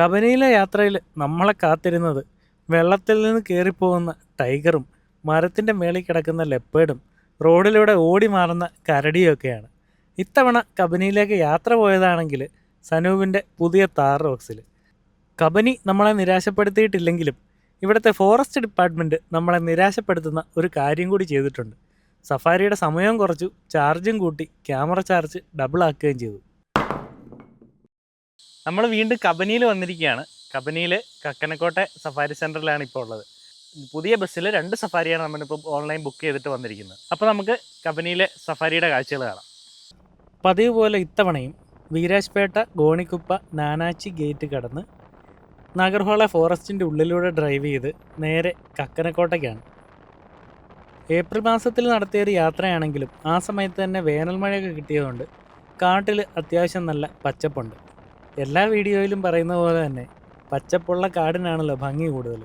കബനിയിലെ യാത്രയിൽ നമ്മളെ കാത്തിരുന്നത് വെള്ളത്തിൽ നിന്ന് കയറിപ്പോകുന്ന ടൈഗറും മരത്തിന്റെ മേളിൽ കിടക്കുന്ന ലെപ്പേഡും റോഡിലൂടെ ഓടി മാറുന്ന കരടിയൊക്കെയാണ്. ഇത്തവണ കബനിയിലേക്ക് യാത്ര പോയതാണെങ്കിൽ സനൂപിന്റെ പുതിയ താർ റോക്സിൽ കബനി നമ്മളെ നിരാശപ്പെടുത്തിയിട്ടില്ലെങ്കിലും ഇവിടുത്തെ ഫോറസ്റ്റ് ഡിപ്പാർട്ട്മെന്റ് നമ്മളെ നിരാശപ്പെടുത്തുന്ന ഒരു കാര്യം കൂടി ചെയ്തിട്ടുണ്ട്. സഫാരിയുടെ സമയം കുറച്ചു ചാർജും കൂട്ടി ക്യാമറ ചാർജ് ഡബിൾ ആക്കുകയും ചെയ്തു. നമ്മൾ വീണ്ടും കബനിയിൽ വന്നിരിക്കുകയാണ്. കബനിയിൽ കക്കനക്കോട്ടെ സഫാരി സെന്ററിലാണ് ഇപ്പോൾ ഉള്ളത്. പുതിയ ബസ്സിൽ രണ്ട് സഫാരിയാണ് നമ്മളിപ്പോൾ ഓൺലൈൻ ബുക്ക് ചെയ്തിട്ട് വന്നിരിക്കുന്നത്. അപ്പോൾ നമുക്ക് കബനിയിലെ സഫാരിയുടെ കാഴ്ചകൾ കാണാം. പതിവ് പോലെ ഇത്തവണയും വീരാജ്പേട്ട ഗോണിക്കുപ്പ നാനാച്ചി ഗേറ്റ് കടന്ന് നാഗർഹോള ഫോറസ്റ്റിന്റെ ഉള്ളിലൂടെ ഡ്രൈവ് ചെയ്ത് നേരെ കക്കനക്കോട്ടയ്ക്കാണ്. ഏപ്രിൽ മാസത്തിൽ നടത്തിയ ഒരു യാത്രയാണെങ്കിലും ആ സമയത്ത് തന്നെ വേനൽമഴയൊക്കെ കിട്ടിയതുകൊണ്ട് കാട്ടിൽ അത്യാവശ്യം നല്ല പച്ചപ്പുണ്ട്. എല്ലാ വീഡിയോയിലും പറയുന്ന പോലെ തന്നെ പച്ചപ്പുള്ള കാടിനാണല്ലോ ഭംഗി കൂടുതൽ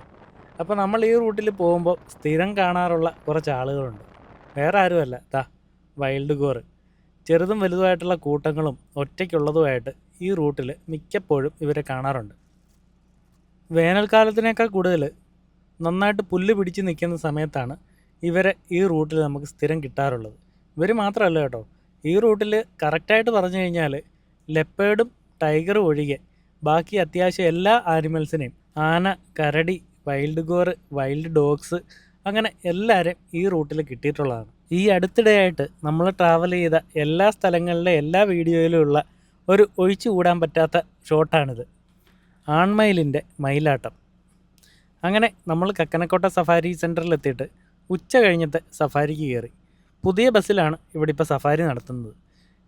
അപ്പോൾ നമ്മൾ ഈ റൂട്ടിൽ പോകുമ്പോൾ സ്ഥിരം കാണാറുള്ള കുറച്ച് ആളുകളുണ്ട്. വേറെ ആരുമല്ല. ദാ വൈൽഡ് ഗോർ ചെറുതും വലുതുമായിട്ടുള്ള കൂട്ടങ്ങളും ഒറ്റയ്ക്കുള്ളതുമായിട്ട് ഈ റൂട്ടിൽ മിക്കപ്പോഴും ഇവരെ കാണാറുണ്ട്. വേനൽക്കാലത്തിനേക്കാൾ കൂടുതൽ നന്നായിട്ട് പുല്ല് പിടിച്ച് നിൽക്കുന്ന സമയത്താണ് ഇവരെ ഈ റൂട്ടിൽ നമുക്ക് സ്ഥിരം കിട്ടാറുള്ളത്. ഇവർ മാത്രമല്ല കേട്ടോ. ഈ റൂട്ടിൽ കറക്റ്റായിട്ട് പറഞ്ഞു കഴിഞ്ഞാൽ ലെപ്പേഡും ടൈഗറും ഒഴികെ. ബാക്കി അത്യാവശ്യം എല്ലാ ആനിമൽസിനെയും ആന കരടി വൈൽഡ് ഗോർ വൈൽഡ് ഡോഗ്സ് അങ്ങനെ എല്ലാവരെയും ഈ റൂട്ടിൽ കിട്ടിയിട്ടുള്ളതാണ്. ഈ അടുത്തിടെയായിട്ട് നമ്മൾ ട്രാവൽ ചെയ്ത എല്ലാ സ്ഥലങ്ങളിലെ എല്ലാ വീഡിയോയിലും ഉള്ള ഒരു ഒഴിച്ചു കൂടാൻ പറ്റാത്ത ഷോട്ടാണിത്. ആൺമയിലിന്റെ മയിലാട്ടം. അങ്ങനെ നമ്മൾ കക്കനക്കോട്ട സഫാരി സെന്ററിൽ എത്തിയിട്ട് ഉച്ച കഴിഞ്ഞിട്ട് സഫാരിക്ക് കയറി. പുതിയ ബസ്സിലാണ് ഇവിടെ ഇപ്പോൾ സഫാരി നടത്തുന്നത്.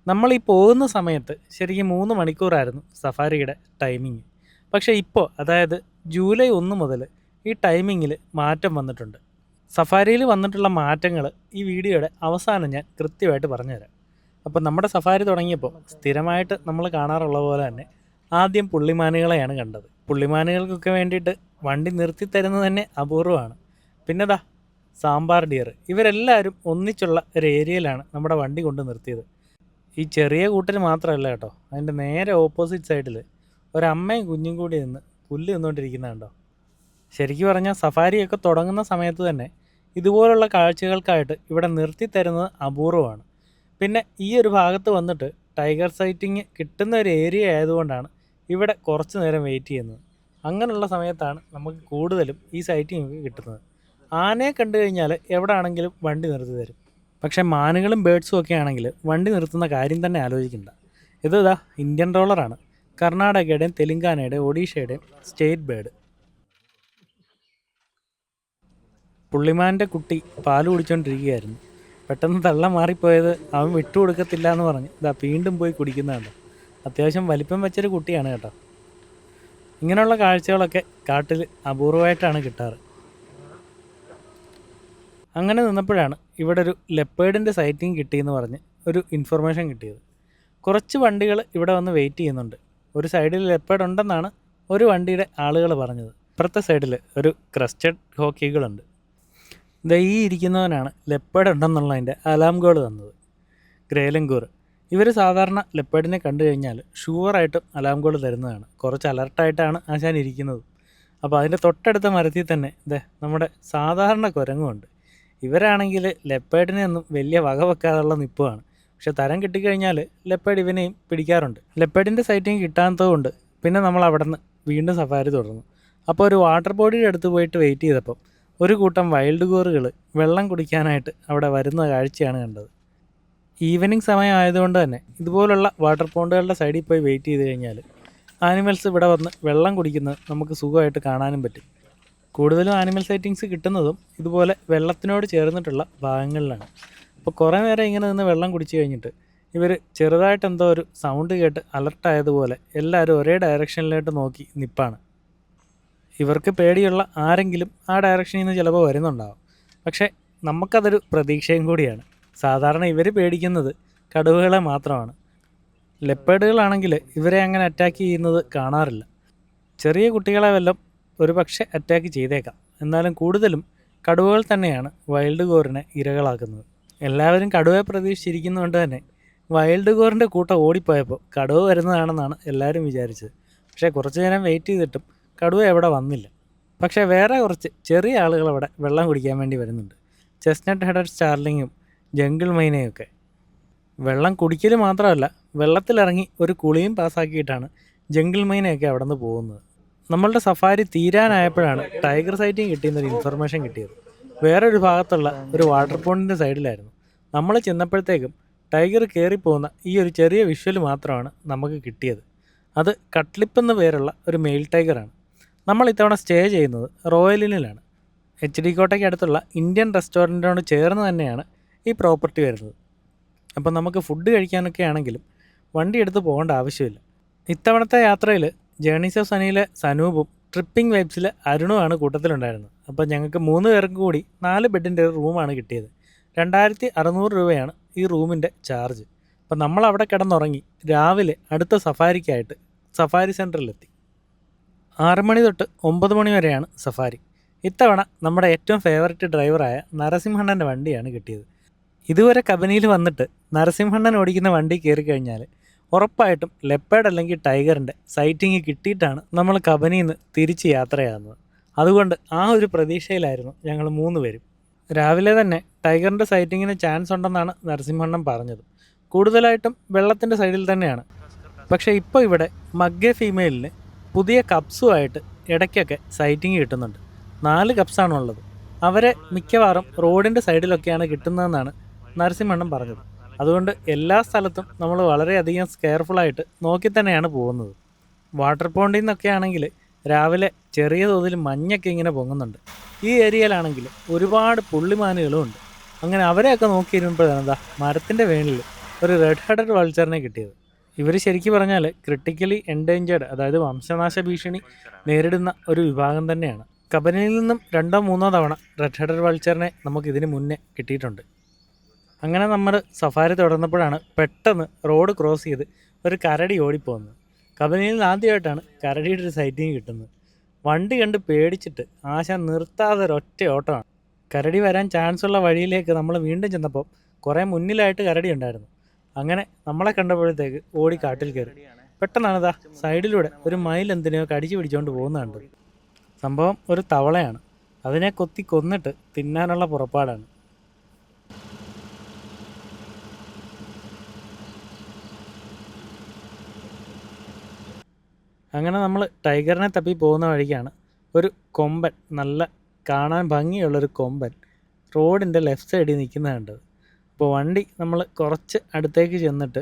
നമ്മൾ ഈ പോകുന്ന സമയത്ത് ശരിക്കും മൂന്ന് മണിക്കൂറായിരുന്നു സഫാരിയുടെ ടൈമിങ്. പക്ഷേ ഇപ്പോൾ അതായത് ജൂലൈ ഒന്ന് മുതൽ ഈ ടൈമിങ്ങിൽ മാറ്റം വന്നിട്ടുണ്ട്. സഫാരിയിൽ വന്നിട്ടുള്ള മാറ്റങ്ങൾ ഈ വീഡിയോയുടെ അവസാനം ഞാൻ കൃത്യമായിട്ട് പറഞ്ഞുതരാം. അപ്പോൾ നമ്മുടെ സഫാരി തുടങ്ങിയപ്പോൾ സ്ഥിരമായിട്ട് നമ്മൾ കാണാറുള്ള പോലെ തന്നെ ആദ്യം പുള്ളിമാനുകളെയാണ് കണ്ടത്. പുള്ളിമാനുകൾക്കൊക്കെ വേണ്ടിയിട്ട് വണ്ടി നിർത്തി തരുന്നത് തന്നെ അപൂർവമാണ്. പിന്നെതാ സാമ്പാർ ഡിയർ. ഇവരെല്ലാവരും ഒന്നിച്ചുള്ള ഒരു ഏരിയയിലാണ് നമ്മുടെ വണ്ടി കൊണ്ട് നിർത്തിയത്. ഈ ചെറിയ കൂട്ടിൽ മാത്രമല്ല കേട്ടോ. അതിന്റെ നേരെ ഓപ്പോസിറ്റ് സൈഡിൽ ഒരമ്മയും കുഞ്ഞും കൂടി നിന്ന് പുല്ല് നിന്നുകൊണ്ടിരിക്കുന്നത് കണ്ടോ? ശരിക്കും പറഞ്ഞാൽ സഫാരിയൊക്കെ തുടങ്ങുന്ന സമയത്ത് തന്നെ ഇതുപോലുള്ള കാഴ്ചകൾക്കായിട്ട് ഇവിടെ നിർത്തി തരുന്നത് അപൂർവമാണ്. പിന്നെ ഈ ഒരു ഭാഗത്ത് വന്നിട്ട് ടൈഗർ സൈറ്റിങ് കിട്ടുന്ന ഒരു ഏരിയ ആയതുകൊണ്ടാണ് ഇവിടെ കുറച്ച് നേരം വെയിറ്റ് ചെയ്യുന്നത്. അങ്ങനെയുള്ള സമയത്താണ് നമുക്ക് കൂടുതലും ഈ സൈറ്റിങ് കിട്ടുന്നത്. ആനയെ കണ്ടു കഴിഞ്ഞാൽ എവിടെ ആണെങ്കിലും വണ്ടി നിർത്തി തരും പക്ഷേ മാനുകളും ബേഡ്സും ഒക്കെ ആണെങ്കിൽ വണ്ടി നിർത്തുന്ന കാര്യം തന്നെ ആലോചിക്കണ്ട. ഇത് ഇതാ ഇന്ത്യൻ ഡോളറാണ് കർണാടകയുടെയും തെലുങ്കാനയുടെയും ഒഡീഷയുടെയും സ്റ്റേറ്റ് ബേഡ്. പുള്ളിമാന്റെ കുട്ടി പാൽ കുടിച്ചുകൊണ്ടിരിക്കുകയായിരുന്നു പെട്ടെന്ന് തള്ള മാറിപ്പോയത് അവൻ വിട്ടുകൊടുക്കത്തില്ല എന്ന് പറഞ്ഞ് ഇതാ വീണ്ടും പോയി കുടിക്കുന്നതാണ്. അത്യാവശ്യം വലിപ്പം വെച്ചൊരു കുട്ടിയാണ് കേട്ടോ. ഇങ്ങനെയുള്ള കാഴ്ചകളൊക്കെ കാട്ടിൽ അപൂർവമായിട്ടാണ് കിട്ടാറ്. അങ്ങനെ നിന്നപ്പോഴാണ് ഇവിടെ ഒരു ലെപ്പേഡിന്റെ സൈറ്റിംഗ് കിട്ടിയെന്ന് പറഞ്ഞ് ഒരു ഇൻഫർമേഷൻ കിട്ടിയത്. കുറച്ച് വണ്ടികൾ ഇവിടെ വന്ന് വെയിറ്റ് ചെയ്യുന്നുണ്ട്. ഒരു സൈഡിൽ ലെപ്പേഡ് ഉണ്ടെന്നാണ് ഒരു വണ്ടിയുടെ ആളുകൾ പറഞ്ഞത്. ഇപ്പുറത്തെ സൈഡിൽ ഒരു ക്രസ്റ്റഡ് ഹോക്കികളുണ്ട്. ദൈ ഇരിക്കുന്നവനാണ് ലെപ്പേഡ് ഉണ്ടെന്നുള്ളതിന്റെ അലാം ഗോൾ തന്നത്. ഗ്രേലങ്കൂർ ഇവർ സാധാരണ ലെപ്പേഡിനെ കണ്ടു കഴിഞ്ഞാൽ ഷുവറായിട്ടും അലാം ഗോൾ തരുന്നതാണ്. കുറച്ച് അലർട്ടായിട്ടാണ് ആശാൻ ഇരിക്കുന്നത്. അപ്പോൾ അതിന്റെ തൊട്ടടുത്ത മരത്തിൽ തന്നെ ദേ നമ്മുടെ സാധാരണ കുരങ്ങുമുണ്ട് ഇവരാണെങ്കിൽ ലെപ്പേഡിനെ ഒന്നും വലിയ വക വെക്കാതുള്ള നിപ്പുമാണ് പക്ഷെ തരം കിട്ടിക്കഴിഞ്ഞാൽ ലെപ്പേഡ് ഇവനെയും പിടിക്കാറുണ്ട്. ലെപ്പേഡിന്റെ സൈറ്റിങ് കിട്ടാത്തതുകൊണ്ട് പിന്നെ നമ്മൾ അവിടെ നിന്ന് വീണ്ടും സഫാരി തുടർന്നു. അപ്പോൾ ഒരു വാട്ടർ ബോഡിയുടെ അടുത്ത് പോയിട്ട് വെയിറ്റ് ചെയ്തപ്പം ഒരു കൂട്ടം വൈൽഡ് ഗോറുകൾ വെള്ളം കുടിക്കാനായിട്ട് അവിടെ വരുന്ന കാഴ്ചയാണ് കണ്ടത്. ഈവനിങ് സമയം ആയതുകൊണ്ട് തന്നെ ഇതുപോലുള്ള വാട്ടർ പോണ്ടുകളുടെ സൈഡിൽ പോയി വെയിറ്റ് ചെയ്ത് കഴിഞ്ഞാൽ ആനിമൽസ് ഇവിടെ വന്ന് വെള്ളം കുടിക്കുന്നത് നമുക്ക് സുഖമായിട്ട് കാണാനും പറ്റും. കൂടുതലും ആനിമൽ സൈറ്റിങ്സ് കിട്ടുന്നതും ഇതുപോലെ വെള്ളത്തിനോട് ചേർന്നിട്ടുള്ള ഭാഗങ്ങളിലാണ്. അപ്പോൾ കുറേ നേരം ഇങ്ങനെ നിന്ന് വെള്ളം കുടിച്ചു കഴിഞ്ഞിട്ട് ഇവർ ചെറുതായിട്ട് എന്തോ ഒരു സൗണ്ട് കേട്ട് അലർട്ടായതുപോലെ എല്ലാവരും ഒരേ ഡയറക്ഷനിലോട്ട് നോക്കി നിപ്പാണ്. ഇവർക്ക് പേടിയുള്ള ആരെങ്കിലും ആ ഡയറക്ഷനിൽ നിന്ന് ചിലപ്പോൾ വരുന്നുണ്ടാവും. പക്ഷേ നമുക്കതൊരു പ്രതീക്ഷയും കൂടിയാണ്. സാധാരണ ഇവർ പേടിക്കുന്നത് കടുവകളെ മാത്രമാണ്. ലെപ്പേഡുകളാണെങ്കിൽ ഇവരെ അങ്ങനെ അറ്റാക്ക് ചെയ്യുന്നത് കാണാറില്ല. ചെറിയ കുട്ടികളെ വല്ലതും ഒരു പക്ഷേ അറ്റാക്ക് ചെയ്തേക്കാം. എന്നാലും കൂടുതലും കടുവകൾ തന്നെയാണ് വൈൽഡ് ഗോറിനെ ഇരകളാക്കുന്നത്. എല്ലാവരും കടുവയെ പ്രതീക്ഷിച്ചിരിക്കുന്നതുകൊണ്ട് തന്നെ വൈൽഡ് ഗോറിന്റെ കൂട്ടം ഓടിപ്പോയപ്പോൾ കടുവ വരുന്നതാണെന്നാണ് എല്ലാവരും വിചാരിച്ചത്. പക്ഷേ കുറച്ച് നേരം വെയിറ്റ് ചെയ്തിട്ടും കടുവ എവിടെ വന്നില്ല. പക്ഷേ വേറെ കുറച്ച് ചെറിയ ആളുകൾ അവിടെ വെള്ളം കുടിക്കാൻ വേണ്ടി വരുന്നുണ്ട്. ചെസ്നട്ട് ഹെഡഡ് സ്റ്റാർലിങ്ങും ജംഗിൾ മൈനയും ഒക്കെ. വെള്ളം കുടിക്കൽ മാത്രമല്ല വെള്ളത്തിലിറങ്ങി ഒരു കുളിയും പാസ്സാക്കിയിട്ടാണ് ജംഗിൾ മൈനയൊക്കെ അവിടെ നിന്ന് പോകുന്നത്. നമ്മളുടെ സഫാരി തീരാനായപ്പോഴാണ് ടൈഗർ സൈറ്റിംഗ് കിട്ടിയെന്നൊരു ഇൻഫർമേഷൻ കിട്ടിയത്. വേറൊരു ഭാഗത്തുള്ള ഒരു വാട്ടർ പോണ്ടിന്റെ സൈഡിലായിരുന്നു നമ്മൾ ചെന്നപ്പോഴത്തേക്കും ടൈഗർ കയറിപ്പോകുന്ന ഈ ഒരു ചെറിയ വിഷ്വൽ മാത്രമാണ് നമുക്ക് കിട്ടിയത്. അത് കട്ട്ലിപ്പ് എന്ന പേരുള്ള ഒരു മെയിൽ ടൈഗറാണ് നമ്മൾ ഇത്തവണ സ്റ്റേ ചെയ്യുന്നത് റോയലിനിലാണ് എച്ച് ഡി കോട്ടയ്ക്ക് അടുത്തുള്ള ഇന്ത്യൻ റെസ്റ്റോറന്റിനോട് ചേർന്ന് തന്നെയാണ് ഈ പ്രോപ്പർട്ടി വരുന്നത്. അപ്പം നമുക്ക് ഫുഡ് കഴിക്കാനൊക്കെ ആണെങ്കിലും വണ്ടി എടുത്ത് പോകേണ്ട ആവശ്യമില്ല. ഇത്തവണത്തെ യാത്രയിൽ ജേണീസ് ഓഫ് സനിയിലെ സനൂപും ട്രിപ്പിംഗ് വൈബ്സിൽ അരുണുമാണ് കൂട്ടത്തിലുണ്ടായിരുന്നത്. അപ്പോൾ ഞങ്ങൾക്ക് മൂന്ന് പേർക്കും കൂടി നാല് ബെഡിന്റെ ഒരു റൂമാണ് കിട്ടിയത്. രണ്ടായിരത്തി അറുന്നൂറ് രൂപയാണ് ഈ റൂമിന്റെ ചാർജ്. അപ്പോൾ നമ്മൾ അവിടെ കിടന്നുറങ്ങി രാവിലെ അടുത്ത സഫാരിക്കായിട്ട് സഫാരി സെന്ററിലെത്തി. ആറ് മണി തൊട്ട് ഒമ്പത് മണി വരെയാണ് സഫാരി. ഇത്തവണ നമ്മുടെ ഏറ്റവും ഫേവററ്റ് ഡ്രൈവറായ നരസിംഹണ്ണന്റെ വണ്ടിയാണ് കിട്ടിയത്. ഇതുവരെ കബനിയിൽ വന്നിട്ട് നരസിംഹണ്ണൻ ഓടിക്കുന്ന വണ്ടി കയറി കഴിഞ്ഞാൽ ഉറപ്പായിട്ടും ലെപ്പേഡ് അല്ലെങ്കിൽ ടൈഗറിന്റെ സൈറ്റിങ് കിട്ടിയിട്ടാണ് നമ്മൾ കബനിയിൽ നിന്ന് തിരിച്ച് യാത്രയാകുന്നത്. അതുകൊണ്ട് ആ ഒരു പ്രതീക്ഷയിലായിരുന്നു ഞങ്ങൾ മൂന്ന് പേരും. രാവിലെ തന്നെ ടൈഗറിന്റെ സൈറ്റിങ്ങിന് ചാൻസ് ഉണ്ടെന്നാണ് നരസിംഹണ്ണൻ പറഞ്ഞത്. കൂടുതലായിട്ടും വെള്ളത്തിന്റെ സൈഡിൽ തന്നെയാണ്. പക്ഷേ ഇപ്പോൾ ഇവിടെ മഗ്ഗെ ഫീമെയിലിന് പുതിയ കപ്സുമായിട്ട് ഇടയ്ക്കൊക്കെ സൈറ്റിങ് കിട്ടുന്നുണ്ട്. നാല് കപ്സാണുള്ളത് അവരെ മിക്കവാറും റോഡിന്റെ സൈഡിലൊക്കെയാണ് കിട്ടുന്നതെന്നാണ് നരസിംഹണ്ണൻ പറഞ്ഞത്. അതുകൊണ്ട് എല്ലാ സ്ഥലത്തും നമ്മൾ വളരെയധികം കെയർഫുള്ളായിട്ട് നോക്കി തന്നെയാണ് പോകുന്നത്. വാട്ടർ പോണ്ടിൽ നിന്നൊക്കെ ആണെങ്കിൽ രാവിലെ ചെറിയ തോതിൽ മഞ്ഞൊക്കെ ഇങ്ങനെ പൊങ്ങുന്നുണ്ട്. ഈ ഏരിയയിലാണെങ്കിൽ ഒരുപാട് പുള്ളിമാനുകളും ഉണ്ട്. അങ്ങനെ അവരെയൊക്കെ നോക്കി ഇരുമ്പോഴാണ് എന്താ മരത്തിന്റെ വേണിൽ ഒരു റെഡ് ഹെഡഡ് വൾച്ചറിനെ കിട്ടിയത്. ഇവർ ശരിക്കും പറഞ്ഞാൽ ക്രിട്ടിക്കലി എൻഡേഞ്ചേർഡ് അതായത് വംശനാശ ഭീഷണി നേരിടുന്ന ഒരു വിഭാഗം തന്നെയാണ്. കബനിയിൽ നിന്നും രണ്ടോ മൂന്നോ തവണ റെഡ് ഹെഡഡ് വൾച്ചറിനെ നമുക്ക് ഇതിന് മുന്നേ കിട്ടിയിട്ടുണ്ട്. അങ്ങനെ നമ്മൾ സഫാരി തുടർന്നപ്പോഴാണ് പെട്ടെന്ന് റോഡ് ക്രോസ് ചെയ്ത് ഒരു കരടി ഓടിപ്പോകുന്നത് കബനിയിൽ നിന്ന് ആദ്യമായിട്ടാണ് കരടിയുടെ ഒരു സൈറ്റിങ് കിട്ടുന്നത്. വണ്ടി കണ്ട് പേടിച്ചിട്ട് ആശ നിർത്താതെ ഒരൊറ്റ ഓട്ടമാണ്. കരടി വരാൻ ചാൻസ് ഉള്ള വഴിയിലേക്ക് നമ്മൾ വീണ്ടും ചെന്നപ്പോൾ കുറേ മുന്നിലായിട്ട് കരടി ഉണ്ടായിരുന്നു. അങ്ങനെ നമ്മളെ കണ്ടപ്പോഴത്തേക്ക് ഓടി കാട്ടിൽ കയറി. പെട്ടെന്നാണ് ഇതാ സൈഡിലൂടെ ഒരു മയിൽ എന്തിനെയോ കടിച്ചു പിടിച്ചുകൊണ്ട് പോകുന്നുണ്ട് സംഭവം ഒരു തവളയാണ്. അതിനെ കൊത്തി കൊന്നിട്ട് തിന്നാനുള്ള പുറപ്പാടാണ്. അങ്ങനെ നമ്മൾ ടൈഗറിനെ തപ്പി പോകുന്ന വഴിക്കാണ് ഒരു കൊമ്പൻ നല്ല കാണാൻ ഭംഗിയുള്ളൊരു കൊമ്പൻ റോഡിന്റെ ലെഫ്റ്റ് സൈഡിൽ നിൽക്കുന്നത് കണ്ടത്. അപ്പോൾ വണ്ടി നമ്മൾ കുറച്ച് അടുത്തേക്ക് ചെന്നിട്ട്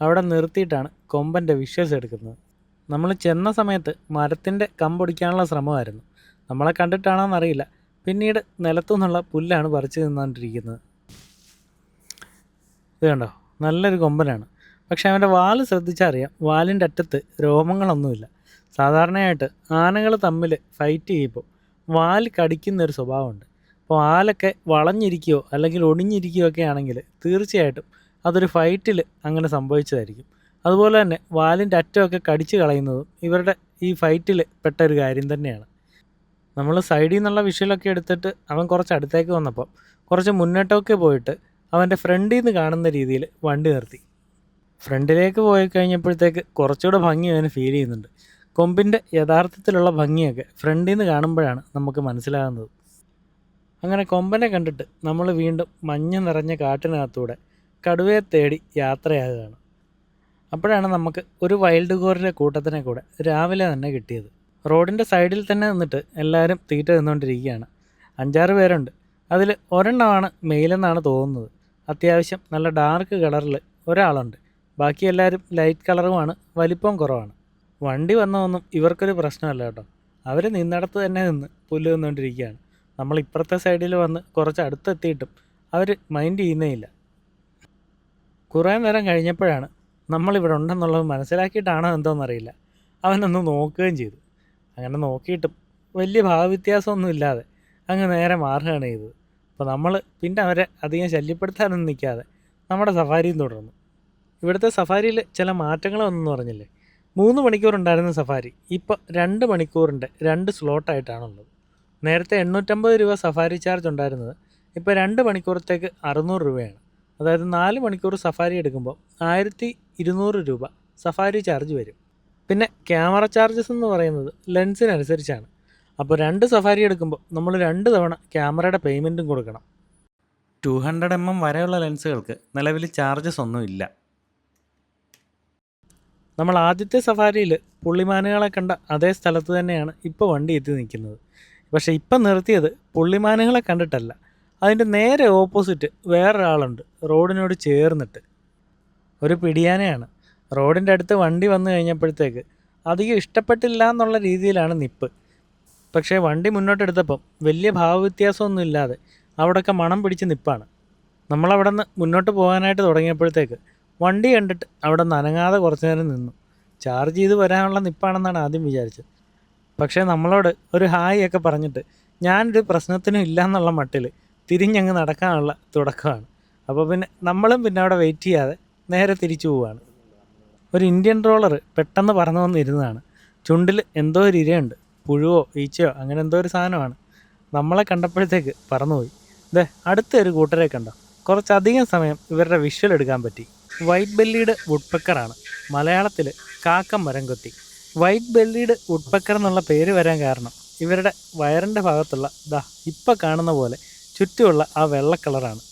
അവിടെ നിർത്തിയിട്ടാണ് കൊമ്പന്റെ വിഷ്വൽസ് എടുക്കുന്നത്. നമ്മൾ ചെന്ന സമയത്ത് മരത്തിന്റെ കമ്പൊടിക്കാനുള്ള ശ്രമമായിരുന്നു. നമ്മളെ കണ്ടിട്ടാണോന്നറിയില്ല പിന്നീട് നിലത്തു നിന്നുള്ള പുല്ലാണ് പറിച്ചു നിന്നുകൊണ്ടിരിക്കുന്നത് ഇത് കണ്ടോ? നല്ലൊരു കൊമ്പനാണ്. പക്ഷേ അവന്റെ വാൽ ശ്രദ്ധിച്ചറിയാം. വാലിന്റെ അറ്റത്ത് രോമങ്ങളൊന്നുമില്ല. സാധാരണയായിട്ട് ആനകൾ തമ്മിൽ ഫൈറ്റ് ചെയ്യുമ്പോൾ വാൽ കടിക്കുന്ന ഒരു സ്വഭാവമുണ്ട്. അപ്പോൾ ആലൊക്കെ വളഞ്ഞിരിക്കുകയോ അല്ലെങ്കിൽ ഒടിഞ്ഞിരിക്കുകയോ ഒക്കെ ആണെങ്കിൽ തീർച്ചയായിട്ടും അതൊരു ഫൈറ്റിൽ അങ്ങനെ സംഭവിച്ചതായിരിക്കും. അതുപോലെ തന്നെ വാലിന്റെ അറ്റമൊക്കെ കടിച്ചു കളയുന്നതും ഇവരുടെ ഈ ഫൈറ്റിൽ പെട്ട ഒരു കാര്യം തന്നെയാണ്. നമ്മൾ സൈഡിൽ നിന്നുള്ള വിഷ്വലൊക്കെ എടുത്തിട്ട് അവൻ കുറച്ച് അടുത്തേക്ക് വന്നപ്പോൾ കുറച്ച് മുന്നോട്ടൊക്കെ പോയിട്ട് അവന്റെ ഫ്രണ്ടിൽ നിന്ന് കാണുന്ന രീതിയിൽ വണ്ടി നിർത്തി. ഫ്രണ്ടിലേക്ക് പോയി കഴിഞ്ഞപ്പോഴത്തേക്ക് കുറച്ചുകൂടെ ഭംഗി അവന് ഫീൽ ചെയ്യുന്നുണ്ട്. കൊമ്പിന്റെ യഥാർത്ഥത്തിലുള്ള ഭംഗിയൊക്കെ ഫ്രണ്ടിൽ നിന്ന് കാണുമ്പോഴാണ് നമുക്ക് മനസ്സിലാകുന്നത്. അങ്ങനെ കൊമ്പനെ കണ്ടിട്ട് നമ്മൾ വീണ്ടും മഞ്ഞ് നിറഞ്ഞ കാട്ടിനകത്തൂടെ കടുവയെ തേടി യാത്രയാകുകയാണ്. അപ്പോഴാണ് നമുക്ക് ഒരു വൈൽഡ് ഗോറിന്റെ കൂട്ടത്തിനെ കൂടെ രാവിലെ തന്നെ കിട്ടിയത്. റോഡിന്റെ സൈഡിൽ തന്നെ നിന്നിട്ട് എല്ലാവരും തീറ്റ തിന്നുകൊണ്ടിരിക്കുകയാണ്. അഞ്ചാറ് പേരുണ്ട്. അതിൽ ഒരെണ്ണമാണ് മെയിലെന്നാണ് തോന്നുന്നത്. അത്യാവശ്യം നല്ല ഡാർക്ക് കളറിൽ ഒരാളുണ്ട്. ബാക്കി എല്ലാവരും ലൈറ്റ് കളറുമാണ് വലിപ്പം കുറവാണ്. വണ്ടി വന്നതൊന്നും ഇവർക്കൊരു പ്രശ്നമല്ല കേട്ടോ. അവർ നിന്നിടത്ത് തന്നെ നിന്ന് പുല്ല് നിന്നുകൊണ്ടിരിക്കുകയാണ് നമ്മൾ ഇപ്പുറത്തെ സൈഡിൽ വന്ന് കുറച്ച് അടുത്തെത്തിയിട്ടും അവർ മൈൻഡ് ചെയ്യുന്നേ ഇല്ല കുറേ നേരം കഴിഞ്ഞപ്പോഴാണ് നമ്മളിവിടെ ഉണ്ടെന്നുള്ളത് മനസ്സിലാക്കിയിട്ടാണോ എന്തോന്നറിയില്ല. അവനൊന്ന് നോക്കുകയും ചെയ്തു. അങ്ങനെ നോക്കിയിട്ടും വലിയ ഭാവവ്യത്യാസമൊന്നും ഇല്ലാതെ അങ്ങ് നേരെ മാറുകയാണ് ചെയ്തത്. അപ്പോൾ നമ്മൾ പിന്നെ അവരെ അധികം ശല്യപ്പെടുത്താനൊന്നും നിൽക്കാതെ നമ്മുടെ സഫാരിയും തുടർന്നു. ഇവിടുത്തെ സഫാരിയിൽ ചില മാറ്റങ്ങൾ വന്നെന്ന് പറഞ്ഞില്ലേ? മൂന്ന് മണിക്കൂർ ഉണ്ടായിരുന്ന സഫാരി ഇപ്പോൾ രണ്ട് മണിക്കൂറിന്റെ രണ്ട് സ്ലോട്ടായിട്ടാണുള്ളത്. നേരത്തെ എണ്ണൂറ്റമ്പത് രൂപ സഫാരി ചാർജ് ഉണ്ടായിരുന്നത് ഇപ്പോൾ രണ്ട് മണിക്കൂറത്തേക്ക് അറുന്നൂറ് രൂപയാണ്. അതായത് നാല് മണിക്കൂർ സഫാരി എടുക്കുമ്പോൾ ആയിരത്തി ഇരുന്നൂറ് രൂപ സഫാരി ചാർജ് വരും. പിന്നെ ക്യാമറ ചാർജസ് എന്ന് പറയുന്നത് ലെൻസിനനുസരിച്ചാണ്. അപ്പോൾ രണ്ട് സഫാരി എടുക്കുമ്പോൾ നമ്മൾ രണ്ട് തവണ ക്യാമറയുടെ പേയ്മെന്റും കൊടുക്കണം. ടു ഹൺഡ്രഡ് എം എം വരെയുള്ള ലെൻസുകൾക്ക് നിലവിൽ ചാർജസ് ഒന്നുമില്ല. നമ്മൾ ആദ്യത്തെ സഫാരിയിൽ പുള്ളിമാനുകളെ കണ്ട അതേ സ്ഥലത്ത് തന്നെയാണ് ഇപ്പോൾ വണ്ടി എത്തി നിൽക്കുന്നത്. പക്ഷേ ഇപ്പം നിർത്തിയത് പുള്ളിമാനുകളെ കണ്ടിട്ടല്ല. അതിന്റെ നേരെ ഓപ്പോസിറ്റ് വേറൊരാളുണ്ട് റോഡിനോട് ചേർന്നിട്ട്. ഒരു പിടിയാനയാണ്. റോഡിന്റെ അടുത്ത് വണ്ടി വന്നു കഴിഞ്ഞപ്പോഴത്തേക്ക് അധികം ഇഷ്ടപ്പെട്ടില്ല എന്നുള്ള രീതിയിലാണ് നിപ്പ്. പക്ഷേ വണ്ടി മുന്നോട്ടെടുത്തപ്പം വലിയ ഭാവവ്യത്യാസമൊന്നും ഇല്ലാതെ അവിടെയൊക്കെ മണം പിടിച്ച് നിപ്പാണ്. നമ്മളവിടെ നിന്ന് മുന്നോട്ട് പോകാനായിട്ട് തുടങ്ങിയപ്പോഴത്തേക്ക് വണ്ടി കണ്ടിട്ട് അവിടെ നനങ്ങാതെ കുറച്ച് നേരം നിന്നു. ചാർജ് ചെയ്ത് വരാനുള്ള നിപ്പാണെന്നാണ് ആദ്യം വിചാരിച്ചത്. പക്ഷേ നമ്മളോട് ഒരു ഹായ് ഒക്കെ പറഞ്ഞിട്ട് ഞാനൊരു പ്രശ്നത്തിനും ഇല്ല എന്നുള്ള മട്ടിൽ തിരിഞ്ഞങ്ങ് നടക്കാനുള്ള തുടക്കമാണ്. അപ്പോൾ പിന്നെ നമ്മളും പിന്നെ അവിടെ വെയിറ്റ് ചെയ്യാതെ നേരെ തിരിച്ചു പോവുകയാണ് ഒരു ഇന്ത്യൻ ട്രോളർ പെട്ടെന്ന് പറന്നു വന്നിരുന്നതാണ്. ചുണ്ടിൽ എന്തോ ഒരു ഇരയുണ്ട്. പുഴുവോ ഈച്ചയോ അങ്ങനെ എന്തോ ഒരു സാധനമാണ്. നമ്മളെ കണ്ടപ്പോഴത്തേക്ക് പറന്നുപോയി. ദേ അടുത്ത ഒരു കൂട്ടരെ കണ്ടോ? കുറച്ചധികം സമയം ഇവരുടെ വിഷ്വൽ എടുക്കാൻ പറ്റി. വൈറ്റ് ബെല്ലീഡ് വുഡ്പെക്കറാണ് മലയാളത്തിൽ കാക്ക മരം കൊത്തി വൈറ്റ് ബെല്ലീഡ് വുഡ്പെക്കർ എന്നുള്ള പേര് വരാൻ കാരണം ഇവരുടെ വയറിന്റെ ഭാഗത്തുള്ള ദാ ഇപ്പം കാണുന്ന പോലെ ചുറ്റുമുള്ള ആ വെള്ള കളറാണ്.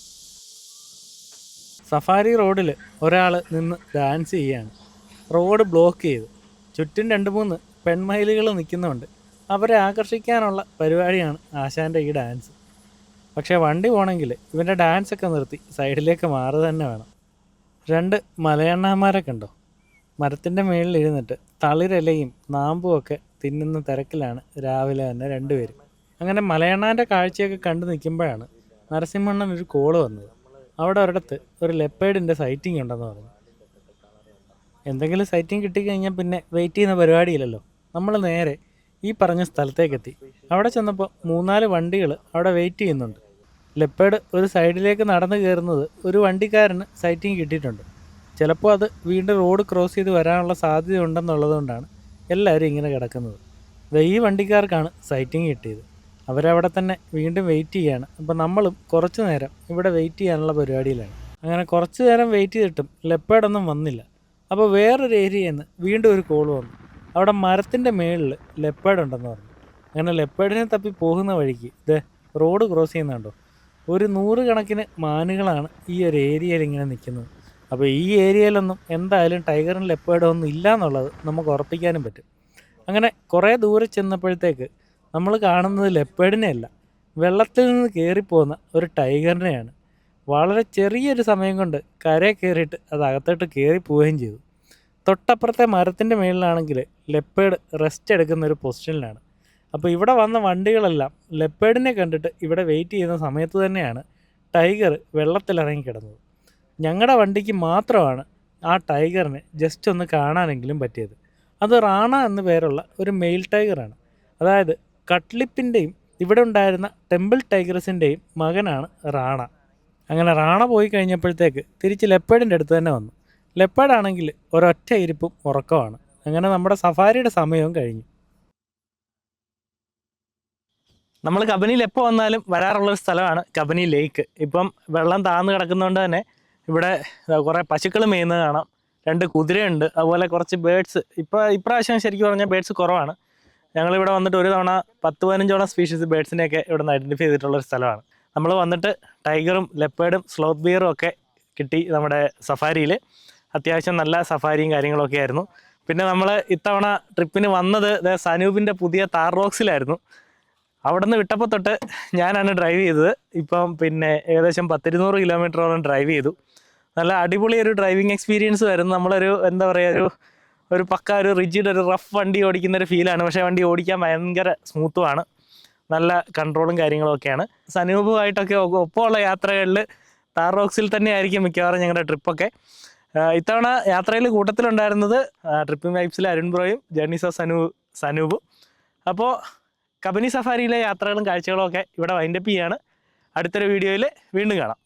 സഫാരി റോഡിൽ ഒരാൾ നിന്ന് ഡാൻസ് ചെയ്യുകയാണ് റോഡ് ബ്ലോക്ക് ചെയ്ത്. ചുറ്റും രണ്ട് മൂന്ന് പെൺമയിലുകൾ നിൽക്കുന്നുണ്ട് അവരെ ആകർഷിക്കാനുള്ള പരിപാടിയാണ് ആശാന്റെ ഈ ഡാൻസ്. പക്ഷേ വണ്ടി പോകണമെങ്കിൽ ഇവന്റെ ഡാൻസൊക്കെ നിർത്തി സൈഡിലേക്ക് മാറുക തന്നെ വേണം. രണ്ട് മലയണ്ണാമാരൊക്കെ ഉണ്ടോ? മരത്തിന്റെ മേളിൽ ഇരുന്നിട്ട് തളിരലയും നാമ്പും ഒക്കെ തിന്നുന്ന തിരക്കിലാണ് രാവിലെ തന്നെ രണ്ടുപേരും. അങ്ങനെ മലയണ്ണാന്റെ കാഴ്ചയൊക്കെ കണ്ടു നിൽക്കുമ്പോഴാണ് നരസിംഹണ്ണൻ ഒരു കോൾ വന്നത്. അവിടെ ഒരിടത്ത് ഒരു ലെപ്പേഡിന്റെ സൈറ്റിംഗ് ഉണ്ടെന്ന് പറഞ്ഞു. എന്തെങ്കിലും സൈറ്റിംഗ് കിട്ടിക്കഴിഞ്ഞാൽ പിന്നെ വെയിറ്റ് ചെയ്യുന്ന പരിപാടിയില്ലല്ലോ. നമ്മൾ നേരെ ഈ പറഞ്ഞ സ്ഥലത്തേക്കെത്തി. അവിടെ ചെന്നപ്പോൾ മൂന്നാൽ വണ്ടികൾ അവിടെ വെയിറ്റ് ചെയ്യുന്നുണ്ട്. ലെപ്പേഡ് ഒരു സൈഡിലേക്ക് നടന്നു കയറുന്നത് ഒരു വണ്ടിക്കാരന് സൈറ്റിംഗ് കിട്ടിയിട്ടുണ്ട്. ചിലപ്പോൾ അത് വീണ്ടും റോഡ് ക്രോസ് ചെയ്ത് വരാനുള്ള സാധ്യത ഉണ്ടെന്നുള്ളതുകൊണ്ടാണ് എല്ലാവരും ഇങ്ങനെ കിടക്കുന്നത്. ഈ വണ്ടിക്കാർക്കാണ് സൈറ്റിംഗ് കിട്ടിയത്. അവരവിടെ തന്നെ വീണ്ടും വെയിറ്റ് ചെയ്യാണ്. അപ്പോൾ നമ്മളും കുറച്ച് നേരം ഇവിടെ വെയിറ്റ് ചെയ്യാനുള്ള പരിപാടിയിലാണ്. അങ്ങനെ കുറച്ച് നേരം വെയിറ്റ് ചെയ്തിട്ടും ലെപ്പേഡൊന്നും വന്നില്ല. അപ്പോൾ വേറൊരു ഏരിയയിൽ നിന്ന് വീണ്ടും ഒരു കോൾ വന്നു. അവിടെ മരത്തിന്റെ മേളിൽ ലെപ്പേഡ് ഉണ്ടെന്ന് പറഞ്ഞു. അങ്ങനെ ലെപ്പേഡിനെ തപ്പി പോകുന്ന വഴിക്ക് ഇത് റോഡ് ക്രോസ് ചെയ്യുന്നുണ്ടോ? ഒരു നൂറുകണക്കിന് മാനുകളാണ് ഈ ഒരു ഏരിയയിൽ ഇങ്ങനെ നിൽക്കുന്നത്. അപ്പോൾ ഈ ഏരിയയിലൊന്നും എന്തായാലും ടൈഗറും ലെപ്പേഡും ഒന്നും ഇല്ല എന്നുള്ളത് നമുക്ക് ഉറപ്പിക്കാനും പറ്റും. അങ്ങനെ കുറേ ദൂരെ ചെന്നപ്പോഴത്തേക്ക് നമ്മൾ കാണുന്നത് ലെപ്പേഡിനെ അല്ല വെള്ളത്തിൽ നിന്ന് കയറിപ്പോകുന്ന ഒരു ടൈഗറിനെയാണ്. വളരെ ചെറിയൊരു സമയം കൊണ്ട് കരയെ കയറിയിട്ട് അത് അകത്തോട്ട് കയറി പോവുകയും ചെയ്തു. തൊട്ടപ്പുറത്തെ മരത്തിന്റെ മേളിലാണെങ്കിൽ ലെപ്പേഡ് റെസ്റ്റ് എടുക്കുന്ന ഒരു പൊസിഷനിലാണ്. അപ്പോൾ ഇവിടെ വന്ന വണ്ടികളെല്ലാം ലെപ്പേഡിനെ കണ്ടിട്ട് ഇവിടെ വെയിറ്റ് ചെയ്യുന്ന സമയത്ത് തന്നെയാണ് ടൈഗർ വെള്ളത്തിലിറങ്ങി കിടന്നത്. ഞങ്ങളുടെ വണ്ടിക്ക് മാത്രമാണ് ആ ടൈഗറിനെ ജസ്റ്റ് ഒന്ന് കാണാനെങ്കിലും പറ്റിയത്. അത് റാണ എന്ന് പേരുള്ള ഒരു മെയിൽ ടൈഗറാണ് അതായത് കട്ട്ലിപ്പിന്റെയും ഇവിടെ ഉണ്ടായിരുന്ന ടെമ്പിൾ ടൈഗർസിന്റെയും മകനാണ് റാണ. അങ്ങനെ റാണ പോയി കഴിഞ്ഞപ്പോഴത്തേക്ക് തിരിച്ച് ലെപ്പേഡിന്റെ അടുത്ത് തന്നെ വന്നു. ലെപ്പേഡാണെങ്കിൽ ഒരൊറ്റ ഇരിപ്പും ഉറക്കമാണ് അങ്ങനെ നമ്മുടെ സഫാരിയുടെ സമയവും കഴിഞ്ഞു. നമ്മൾ കബനിയിൽ എപ്പോൾ വന്നാലും വരാറുള്ള ഒരു സ്ഥലമാണ് കബനി ലേക്ക്. ഇപ്പം വെള്ളം താഴ്ന്നു കിടക്കുന്നതുകൊണ്ട് തന്നെ ഇവിടെ കുറേ പശുക്കൾ മേയുന്നത് കാണാം. രണ്ട് കുതിരയുണ്ട്. അതുപോലെ കുറച്ച് ബേഡ്സ്. ഇപ്പോൾ ഇപ്രാവശ്യം ശരിക്കും പറഞ്ഞാൽ ബേഡ്സ് കുറവാണ്. ഞങ്ങളിവിടെ വന്നിട്ട് ഒരു തവണ പത്ത് പതിനഞ്ചോളം സ്പീഷീസ് ബേഡ്സിനെയൊക്കെ ഇവിടെ നിന്ന് ഐഡന്റിഫൈ ചെയ്തിട്ടുള്ള ഒരു സ്ഥലമാണ്. നമ്മൾ വന്നിട്ട് ടൈഗറും ലെപ്പേഡും സ്ലോത്ത് ബിയറും ഒക്കെ കിട്ടി നമ്മുടെ സഫാരിയിൽ അത്യാവശ്യം നല്ല സഫാരിയും കാര്യങ്ങളൊക്കെ ആയിരുന്നു പിന്നെ നമ്മൾ ഇത്തവണ ട്രിപ്പിന് വന്നത് സനൂപിന്റെ പുതിയ താർ റോക്സിലായിരുന്നു അവിടെ നിന്ന് വിട്ടപ്പോൾ തൊട്ട് ഞാനാണ് ഡ്രൈവ് ചെയ്തത്. ഇപ്പം പിന്നെ ഏകദേശം പത്തിരുന്നൂറ് കിലോമീറ്ററോളം ഡ്രൈവ് ചെയ്തു. നല്ല അടിപൊളി ഒരു ഡ്രൈവിംഗ് എക്സ്പീരിയൻസ് ആയിരുന്നു. നമ്മളൊരു എന്താ പറയുക ഒരു ഒരു പക്ക ഒരു റിജിഡ് ഒരു റഫ് വണ്ടി ഓടിക്കുന്ന ഒരു ഫീലാണ് പക്ഷേ വണ്ടി ഓടിക്കാൻ ഭയങ്കര സ്മൂത്തുമാണ് നല്ല കൺട്രോളും കാര്യങ്ങളും ഒക്കെയാണ്. സനൂപുമായിട്ടൊക്കെ ഒപ്പമുള്ള യാത്രകളിൽ താർ റോക്സിൽ തന്നെ ആയിരിക്കും മിക്കവാറും ഞങ്ങളുടെ ട്രിപ്പൊക്കെ ഇത്തവണ യാത്രയിൽ കൂട്ടത്തിലുണ്ടായിരുന്നത് ട്രിപ്പിംഗ് വൈബ്സിലെ അരുൺ ബ്രോയും ജേർണീസ് ഓഫ് സനൂ സനൂപും. അപ്പോൾ കബനി സഫാരിയിലെ യാത്രകളും കാഴ്ചകളും ഒക്കെ ഇവിടെ വൈൻഡപ്പ് ചെയ്യാണ്. അടുത്തൊരു വീഡിയോയിൽ വീണ്ടും കാണാം.